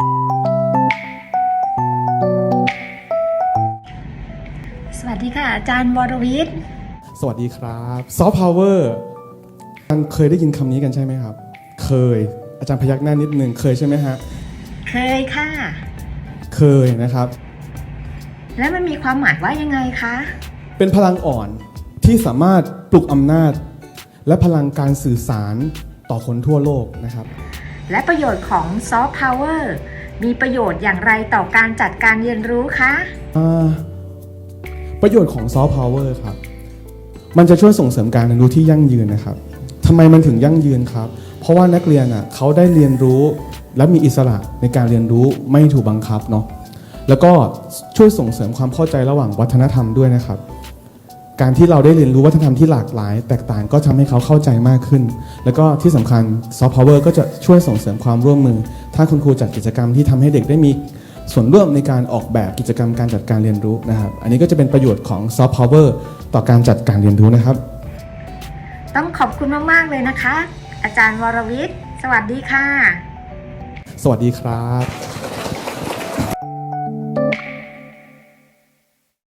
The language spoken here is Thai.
สวัสดีค่ะ อาจารย์วรวิทย์ สวัสดีครับซอฟต์พาวเวอร์เคยได้ยินคำนี้กันใช่ไหมครับ เคย อาจารย์พยักหน้านิดนึงเคยใช่ไหมฮะ เคยค่ะ เคยนะครับ แล้วมันมีความหมายว่ายังไงคะ เป็นพลังอ่อนที่สามารถปลุกอำนาจ และพลังการสื่อสารต่อคนทั่วโลกนะครับ และประโยชน์ของซอฟต์พาวเวอร์มีประโยชน์อย่างไรต่อการจัดการเรียนรู้คะประโยชน์ของซอฟต์พาวเวอร์ครับ มันจะช่วยส่งเสริมการเรียนรู้ที่ยั่งยืนนะครับทำไมมันถึงยั่งยืนครับ เพราะว่านักเรียนอะเขาได้เรียนรู้และมีอิสระในการเรียนรู้ไม่ถูกบังคับเนาะแล้วก็ช่วยส่งเสริมความเข้าใจระหว่างวัฒนธรรมด้วยนะครับ การที่เราได้เรียนรู้วัฒนธรรมที่หลากหลาย แตกต่างก็ทำให้เขาเข้าใจมากขึ้น แล้วก็ที่สำคัญซอฟต์พาวเวอร์ก็จะช่วยส่งเสริมความร่วมมือ ถ้าคุณครูจัดกิจกรรมที่ทำให้เด็กได้มีส่วนร่วมในการออกแบบกิจกรรมการจัดการเรียนรู้นะครับ อันนี้ก็จะเป็นประโยชน์ของซอฟต์พาวเวอร์ต่อการจัดการเรียนรู้นะครับ ต้องขอบคุณมาก ๆ เลยนะคะ อาจารย์วรวิทย์ สวัสดีค่ะ สวัสดีครับ